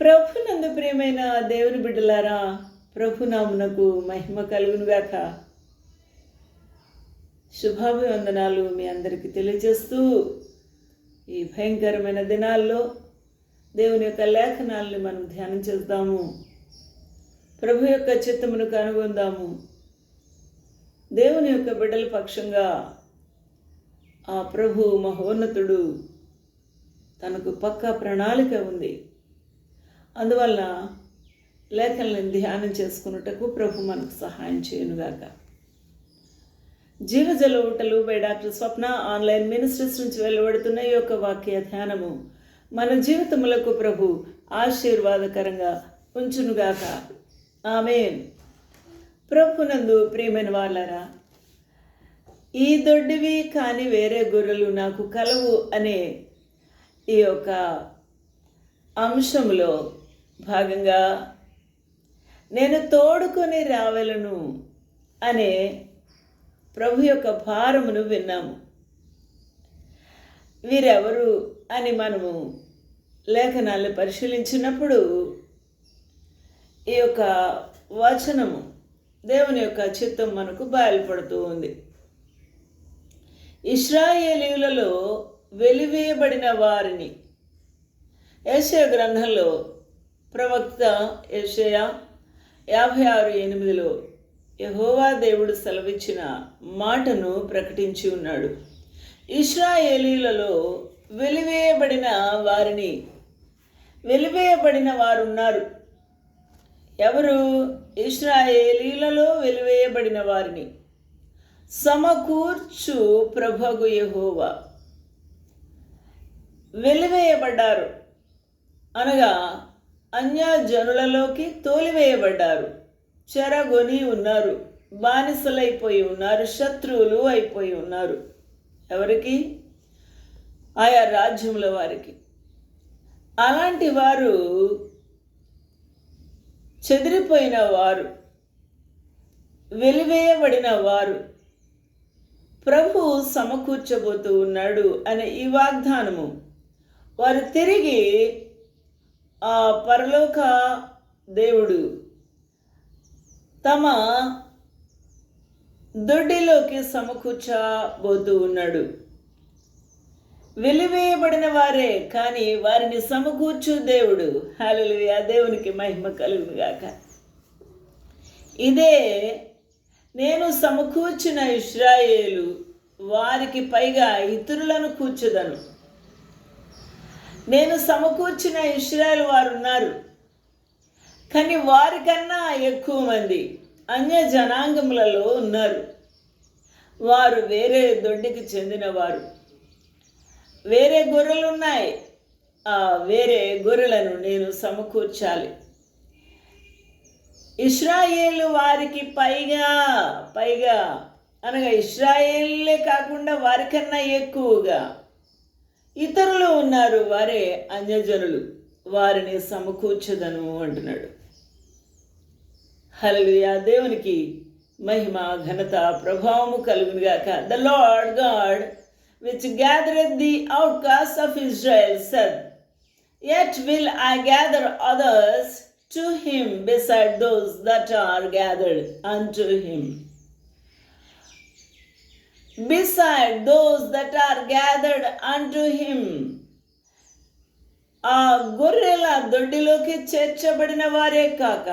ప్రభునందు ప్రియమైన దేవుని బిడ్డలారా ప్రభునామునకు మహిమ కలుగునుగాక శుభాభివందనాలు మీ అందరికీ తెలియజేస్తూ ఈ భయంకరమైన దినాల్లో దేవుని యొక్క లేఖనాల్ని మనం ధ్యానం చేద్దాము. ప్రభు యొక్క చిత్తమును కనుగొందాము. దేవుని యొక్క బిడ్డల పక్షంగా ఆ ప్రభు మహోన్నతుడు తనకు పక్కా ప్రణాళిక ఉంది. అందువల్ల లేఖలను ధ్యానం చేసుకున్నటకు ప్రభు మనకు సహాయం చేయనుగాక. జీవజల ఊటలు by doctor Swapna online ministries నుంచి వెలువడుతున్న ఈ యొక్క వాక్య ధ్యానము మన జీవితములకు ప్రభు ఆశీర్వాదకరంగా ఉంచునుగాక. ఆమె ప్రభునందు ప్రియమైన వాళ్ళరా ఈ దొడ్డివి కానీ వేరే గొర్రెలు నాకు కలవు అనే ఈ యొక్క అంశంలో భాగంగా నేను తోడుకొని రావలను అనే ప్రభు యొక్క భారమును విన్నాము. వీరెవరు అని మనము లేఖనాలు పరిశీలించినప్పుడు ఈ యొక్క వచనము దేవుని యొక్క చిత్తం మనకు బయలుపడుతూ ఉంది. ఇస్రాయేలీలలో వెలివేయబడిన వారిని ఏషయ గ్రంథంలో ప్రవక్త ఏషయ యాభై ఆరు ఎనిమిదిలో యహోవా దేవుడు సెలవిచ్చిన మాటను ప్రకటించి ఉన్నాడు. ఇస్రాయేలీలలో వెలివేయబడిన వారిని వెలివేయబడిన వారు ఉన్నారు ఎవరు? ఇస్రాయేలీలలో వెలివేయబడిన వారిని. సమకూర్చు ప్రభగు యహోవా. వెలివేయబడ్డారు. అనగా అన్యజనులలోకి తోలివేయబడ్డారు. చెరగొని ఉన్నారు. బానిసలైపోయి ఉన్నారు. శత్రువులు అయిపోయి ఉన్నారు. ఎవరికి? ఆయా రాజ్యముల వారికి. అలాంటి వారు చెదిరిపోయిన వారు వెలివేయబడిన వారు ప్రభు సమకూర్చబోతూ ఉన్నాడు అనే ఈ వాగ్దానము. వారు తిరిగి ఆ పరలోక దేవుడు తమ దొడ్డిలోకి సమకూర్చబోతూ ఉన్నాడు. వెలివేయబడిన వారే కానీ వారిని సమకూర్చు దేవుడు. హాలలుయా దేవునికి మహిమ కలుగుగాక ఇదే నేను సమకూర్చిన ఇస్రాయేలు వారికి పైగా ఇతరులను కూర్చుదను. నేను సమకూర్చిన ఇస్రాయేల్ వారు ఉన్నారు కానీ వారికన్నా ఎక్కువ మంది అన్య జనాంగములలో ఉన్నారు. వారు వేరే దొడ్డికి చెందినవారు. వేరే గొర్రెలు ఉన్నాయి ఆ వేరే గొర్రెలను నేను సమకూర్చాలి. ఇస్రాయేల్ వారికి పైగా పైగా అనగా ఇస్రాయేల్లే కాకుండా వారికన్నా ఎక్కువగా ఇతరులు ఉన్నారు వారే అన్యజనులు వారిని సమకూర్చదను అంటున్నాడు. హల్లుయా దేవునికి మహిమ ఘనత ప్రభావము కలుగునుగాక the Lord God which gathered the outcast of Israel sir yet will I gather others to him beside those that are gathered unto him Beside those that are gathered unto him. ఆ గొర్రెల దొడ్డిలోకి చేర్చబడిన వారే కాక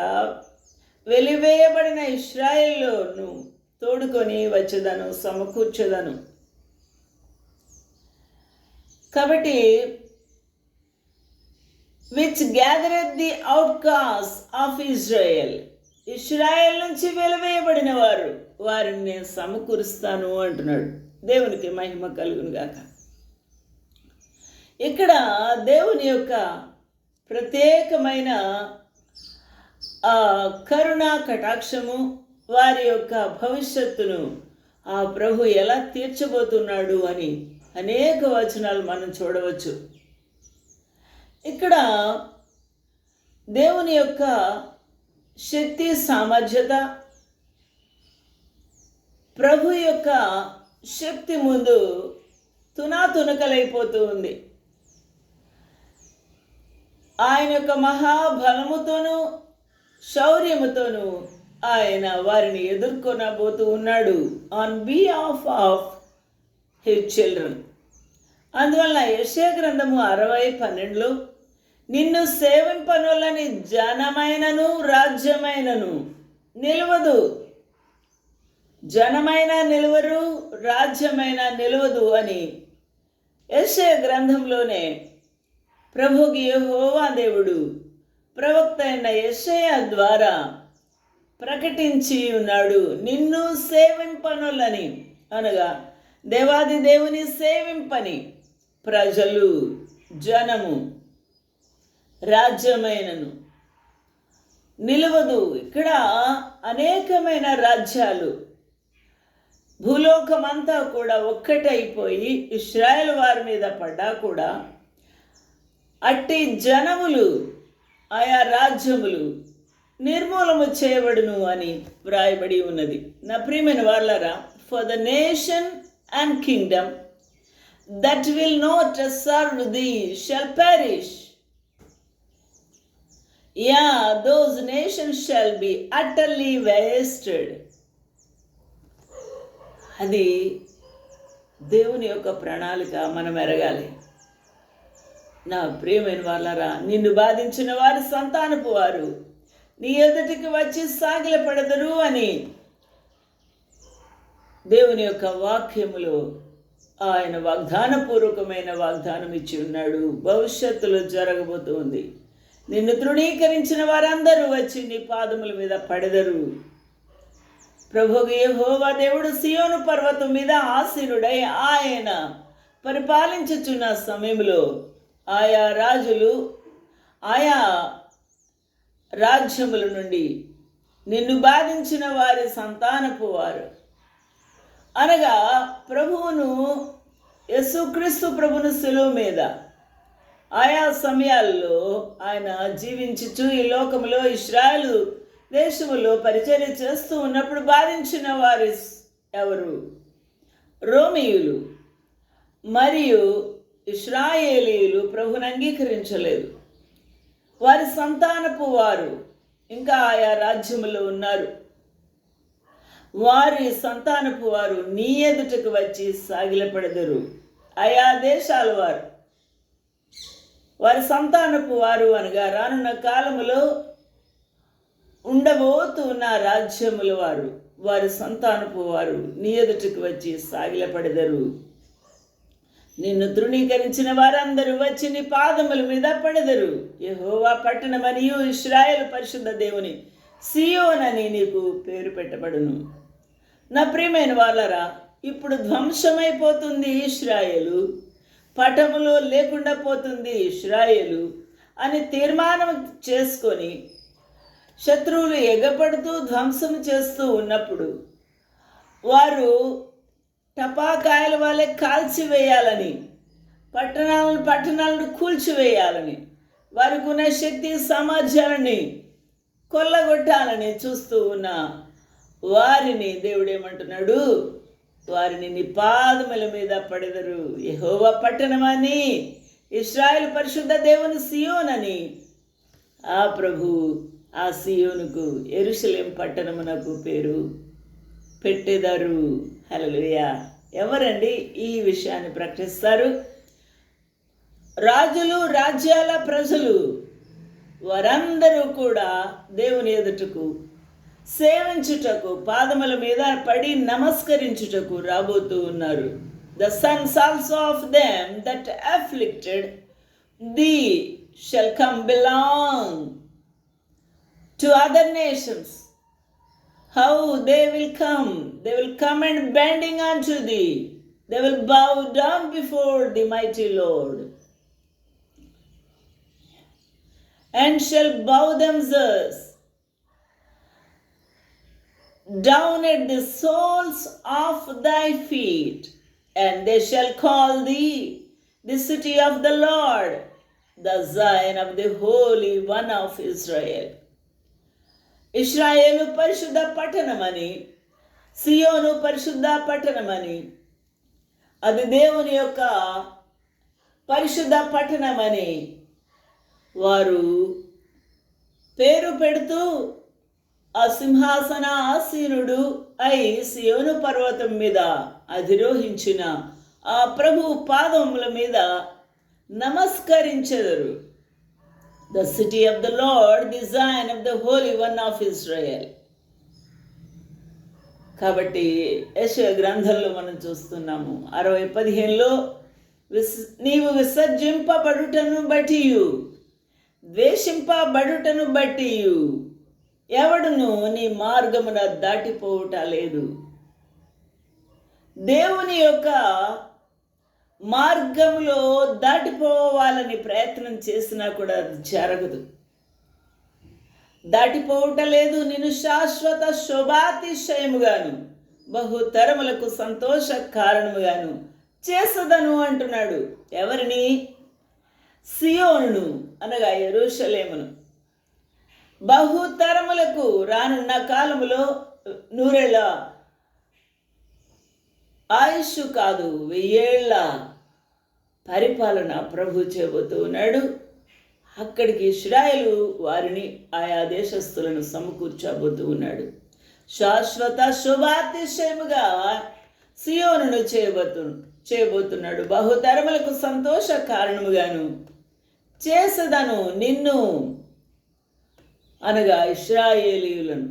వెలివేయబడిన ఇస్రాయిల్లోను తోడుకొని వచ్చేదను సమకూర్చదను. కాబట్టి which gathered the outcast of Israel Israel నుంచి వెలివేయబడిన వారు. వారిని నేను సమకూరుస్తాను అంటున్నాడు. దేవునికి మహిమ కలుగునుగాక ఇక్కడ దేవుని యొక్క ప్రత్యేకమైన ఆ కరుణ కటాక్షము వారి యొక్క భవిష్యత్తును ఆ ప్రభు ఎలా తీర్చబోతున్నాడు అని అనేక వచనాలు మనం చూడవచ్చు. ఇక్కడ దేవుని యొక్క శక్తి సామర్థ్యత ప్రభు యొక్క శక్తి ముందు తునాతునకలైపోతూ ఉంది. ఆయన యొక్క మహాబలముతోనూ శౌర్యముతోనూ ఆయన వారిని ఎదుర్కొనబోతూ ఉన్నాడు. On behalf of his children అందువల్ల యశయ గ్రంథము అరవై పన్నెండులో నిన్ను సేవింపనులని జనమైనను రాజ్యమైనను నిలవదు. జనమైన నిలవరు రాజ్యమైన నిలవదు అని యశయ గ్రంథంలోనే ప్రభుకి యహోవా దేవుడు ప్రవక్త అయిన యెషయా ద్వారా ప్రకటించి ఉన్నాడు. నిన్ను సేవింపనులని అనగా దేవాది దేవుని సేవింపని ప్రజలు జనము రాజ్యమైనను. నిలవదు. ఇక్కడ అనేకమైన రాజ్యాలు భూలోకమంతా కూడా ఒక్కటైపోయి ఇస్రాయల్ వారి మీద పడ్డా కూడా అట్టి జనములు ఆయా రాజ్యములు నిర్మూలము చేయబడును అని వ్రాయబడి ఉన్నది. నా ప్రియమైన వాళ్ళరా for the nation and kingdom that will not serve thee shall perish yea those nations shall be utterly wasted అది దేవుని యొక్క ప్రణాళిక మనం ఎరగాలి. నా ప్రియమైన వాళ్ళరా నిన్ను బాధించిన వారి సంతానపు వారు నీ ఎదుటికి వచ్చి సాగిలపడదరు అని దేవుని యొక్క వాక్యములో ఆయన వాగ్దానపూర్వకమైన వాగ్దానం ఇచ్చి ఉన్నాడు. భవిష్యత్తులో జరగబోతుంది నిన్ను తృణీకరించిన వారందరూ వచ్చి నీ పాదముల మీద పడదరు. ప్రభువు యహోవా దేవుడు సియోను పర్వతం మీద ఆసీనుడై ఆయన పరిపాలించుచున్న సమయంలో ఆయా రాజులు ఆయా రాజ్యముల నుండి నిన్ను బాధించిన వారి సంతానపు వారు. అనగా ప్రభువును యేసుక్రీస్తు ప్రభును సెలవు మీద ఆయా సమయాల్లో ఆయన జీవించుచు ఈ లోకములో ఇస్రాయలు దేశములో పరిచర్య చేస్తూ ఉన్నప్పుడు బాధించిన వారి ఎవరు? రోమియులు. మరియు ఇస్రాయేలీలు ప్రభుని అంగీకరించలేదు. వారి సంతానపు వారు ఇంకా ఆయా రాజ్యములో ఉన్నారు. వారి సంతానపు వారు నీ ఎదుటకు వచ్చి సాగిలపడదరు. ఆయా దేశాల వారు. వారి సంతానపు వారు అనగా రానున్న కాలములో ఉండబోతున్న రాజ్యముల వారు వారి సంతానపు వారు నీ ఎదుటికి వచ్చి సాగిలపడెదరు. నిన్ను తృణీకరించిన వారందరూ వచ్చి నీ పాదముల మీద పడెదరు. పట్టణ పట్టణమనియు ఇస్రాయేల్ పరిశుద్ధ దేవుని సియోనని నీకు పేరు పెట్టబడును. నా ప్రియమైన వాళ్ళరా ఇప్పుడు ధ్వంసమైపోతుంది ఇస్రాయేలు పటములో లేకుండా పోతుంది ఇస్రాయేలు అని తీర్మానం చేసుకొని శత్రువులు ఎగపడుతూ ధ్వంసం చేస్తూ ఉన్నప్పుడు వారు టపాకాయల వాళ్ళే కాల్చివేయాలని పట్టణాలను పట్టణాలను కూల్చివేయాలని వారికి ఉన్న శక్తి సామర్థ్యాలని కొల్లగొట్టాలని చూస్తూ ఉన్న వారిని దేవుడేమంటున్నాడు వారిని నీ పాదముల మీద పడెదరు. యహోవ పట్టణమని ఇస్రాయల్ పరిశుద్ధ దేవుని సియోనని ఆ ప్రభు ఆ సియోనుకు ఎరుసలేం పట్టణమునకు పేరు పెట్టేదారు. హల్లెలూయా. ఎవరండి ఈ విషయాన్ని ప్రకటిస్తారు? రాజులు రాజ్యాల ప్రజలు వారందరూ కూడా దేవుని ఎదుటకు సేవించుటకు పాదముల మీద పడి నమస్కరించుటకు రాబోతూ ఉన్నారు. The sons also of them that afflicted thee shall come belong to other nations. How they will come, they will come and bending unto thee, they will bow down before the mighty Lord, and shall bow themselves down at the soles of thy feet, and they shall call thee the city of the Lord, the Zion of the Holy One of Israel. ఇస్రాయేలు పరిశుద్ధ పట్టణమని సియోను పరిశుద్ధ పట్టణమని అది దేవుని యొక్క పరిశుద్ధ పట్టణమని వారు పేరు పెడుతూ ఆ సింహాసన ఆసీనుడు అయి సియోను పర్వతం మీద అధిరోహించిన ఆ ప్రభు పాదముల మీద నమస్కరించెదరు. The city of the Lord design of the Holy One of Israel కాబట్టి యశ గ్రంథంలో మనం చూస్తున్నాము. అరవై పదిహేనులో విస్ నీవు విసర్జింపబడుటను బట్టియు ద్వేషింపబడుటను బట్టియు. ఎవడును నీ మార్గమున దాటిపోవుట లేదు. దేవుని యొక్క మార్గంలో దాటిపోవాలని ప్రయత్నం చేసినా కూడా అది జరగదు. దాటిపోవటం లేదు నేను శాశ్వత శోభాతిశయముగాను బహుతరములకు సంతోష కారణముగాను చేసదను అంటున్నాడు ఎవరిని? సియోను అనగా ఎరుషలేమును బహుతరములకు రానున్న కాలములో నూరేళ్ళ ఆయుష్ కాదు వెయ్యేళ్ళ పరిపాలన ప్రభు చేయబోతూ ఉన్నాడు అక్కడికి ఇస్రాయలు వారిని ఆయా దేశస్థులను సమకూర్చబోతూ ఉన్నాడు శాశ్వత శుభాతిశయముగా సియోనును చేయబోతు చేయబోతున్నాడు బహుతరములకు సంతోష కారణముగాను చేసదను నిన్ను అనగా ఇస్రాయేలీయులను.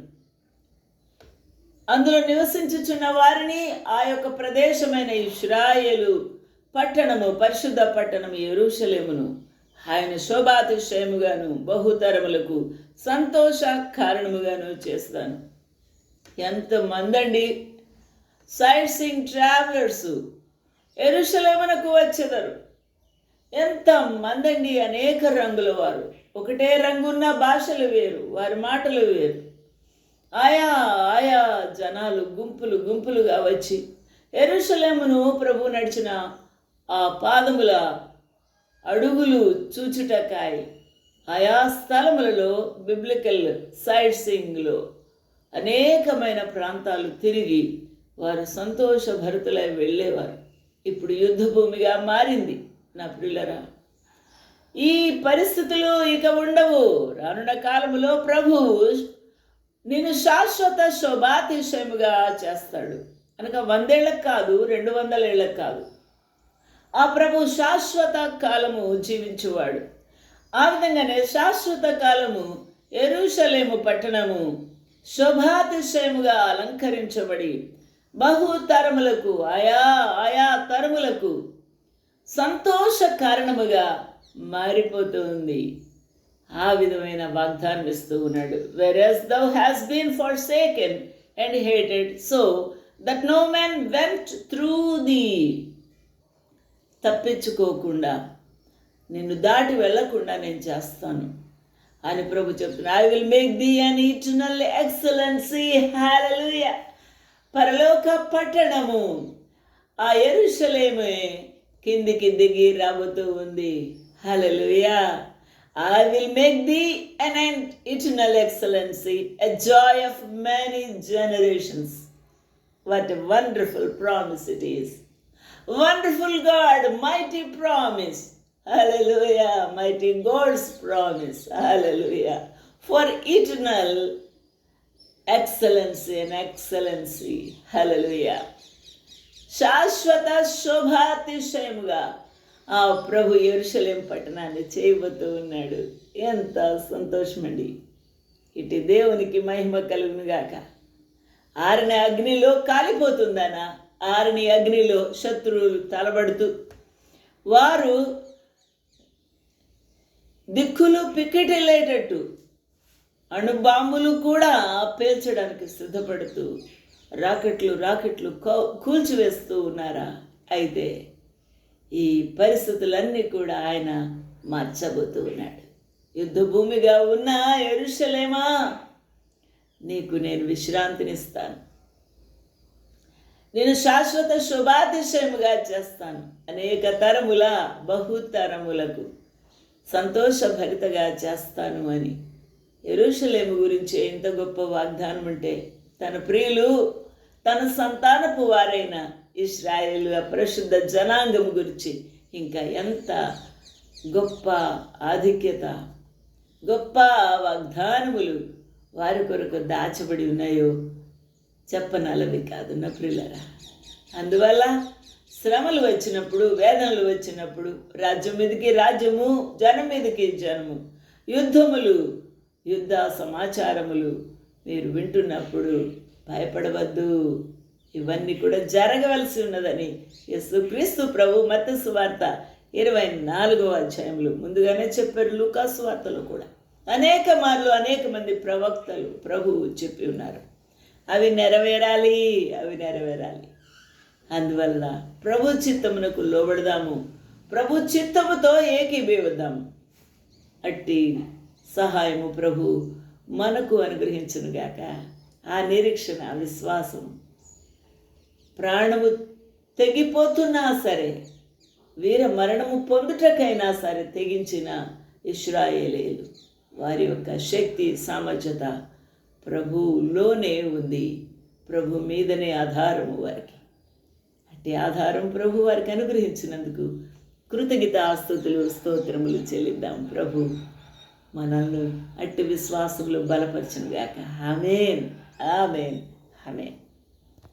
అందులో నివసించుచున్న వారిని ఆ యొక్క ప్రదేశమైన ఇస్రాయేలు పట్టణము పరిశుద్ధ పట్టణము ఎరుషలేమును. ఆయన శోభాతిశయముగాను బహుతరములకు సంతోష కారణముగాను చేస్తాను. ఎంతమందండి సైట్ సింగ్ ట్రావెలర్స్ ఎరుషలేమునకు వచ్చేదారు. ఎంత మందండి అనేక రంగుల వారు. ఒకటే రంగున్న భాషలు వేరు వారి మాటలు వేరు. ఆయా ఆయా జనాలు గుంపులు గుంపులుగా వచ్చి ఎరుషలేమును ప్రభు నడిచిన ఆ పాదముల అడుగులు చూచుటకాయి. ఆయా స్థలములలో బిబ్లికల్ సైట్ సింగ్లో అనేకమైన ప్రాంతాలు తిరిగి వారు సంతోషభరితులై వెళ్ళేవారు. ఇప్పుడు యుద్ధ భూమిగా మారింది నా ప్రియులరా. ఈ పరిస్థితులు ఇక ఉండవు. రానున్న కాలములో ప్రభువు నేను శాశ్వత శోభాతిశయముగా చేస్తాడు. అనగా వందేళ్ళకు కాదు రెండు వందల ఏళ్ళకు కాదు. ఆ ప్రభు శాశ్వత కాలము జీవించువాడు. ఆ విధంగానే శాశ్వత కాలము ఎరుషలేము పట్టణము శోభాతిశయముగా అలంకరించబడి బహు తరములకు ఆయా ఆయా తరములకు సంతోష కారణముగా మారిపోతుంది. ఆ విధమైన వాగ్దానం ఇస్తూ ఉన్నాడు. Whereas thou has been forsaken and hated so that no man went through thee తప్పించుకోకుండా నిన్ను దాటి వెళ్ళకుండా నేను చేస్తాను. అని ప్రభు చెప్తున్నా I will make thee an eternal excellency hallelujah పరలోక పట్టణము ఆ ఎరుషలేమే కిందికి దిగి రాబోతూ ఉంది. Hallelujah I will make thee an and eternal excellency a joy of many generations what a wonderful promise it is wonderful God mighty promise hallelujah mighty God's promise hallelujah for eternal excellency and excellency hallelujah శాశ్వత శోభాతిశయముగా ఆ ప్రభు ఎరుషలేం పట్టణాన్ని చేయబోతూ ఉన్నాడు. ఎంత సంతోషమండి. ఇటు దేవునికి మహిమ కలుగునుగాక. ఆరిన అగ్నిలో కాలిపోతుందనా? ఆరిని అగ్నిలో శత్రువులు తలబడుతూ వారు దిక్కులు పిక్కెటెళ్ళేటట్టు అణుబాంబులు కూడా పేల్చడానికి సిద్ధపడుతూ రాకెట్లు రాకెట్లు కూల్చివేస్తూ ఉన్నారా? అయితే ఈ పరిస్థితులన్నీ కూడా ఆయన మార్చబోతూ ఉన్నాడు. యుద్ధ భూమిగా ఉన్న ఎరుషలేమా? నీకు నేను విశ్రాంతినిస్తాను. నేను శాశ్వత శుభాతిశయముగా చేస్తాను. అనేక తరముల బహుతరములకు సంతోషభరితగా చేస్తాను అని. ఎరుషలేము గురించి ఎంత గొప్ప వాగ్దానం ఉంటే తన ప్రియులు తన సంతానపు వారైన ఇస్రాయేలు పరిశుద్ధ జనాంగం గురించి ఇంకా ఎంత గొప్ప ఆధిక్యత గొప్ప వాగ్దానములు వారి కొరకు దాచబడి ఉన్నాయో చెప్పనలవి కాదు నా అందువల్ల శ్రమలు వచ్చినప్పుడు వేదనలు వచ్చినప్పుడు రాజ్యం మీదకి రాజ్యము జనం మీదకి జనము యుద్ధములు యుద్ధ సమాచారములు మీరు వింటున్నప్పుడు భయపడవద్దు. ఇవన్నీ కూడా జరగవలసి ఉన్నదని యేసుక్రీస్తు ప్రభు మత సువార్త ఇరవై నాలుగవ అధ్యాయంలో ముందుగానే చెప్పారు లూకాసు వార్తలు కూడా. అనేక మార్లు అనేక మంది ప్రవక్తలు ప్రభువు చెప్పి ఉన్నారు. అవి నెరవేరాలి అవి నెరవేరాలి. అందువల్ల ప్రభు చిత్తమునకు లోబడదాము. ప్రభు చిత్తముతో ఏకీభవిద్దాము. అట్టి సహాయము ప్రభు మనకు అనుగ్రహించునుగాక ఆ నిరీక్షణ ఆ విశ్వాసం ప్రాణము తెగిపోతున్నా సరే వీర మరణము పొందుటకైనా సరే తెగించిన ఇస్రాయేలీలు వారి యొక్క శక్తి సామర్థ్యత ప్రభువులోనే ఉంది. ప్రభు మీదనే ఆధారము వారికి. అట్టి ఆధారం ప్రభు వారికి అనుగ్రహించినందుకు కృతజ్ఞత ఆస్తుతులు స్తోత్రములు చెల్లిద్దాం ప్రభు. మనల్ని అట్టి విశ్వాసంలో బలపరచునుగాక. ఆమెన్. ఆమెన్. ఆమెన్.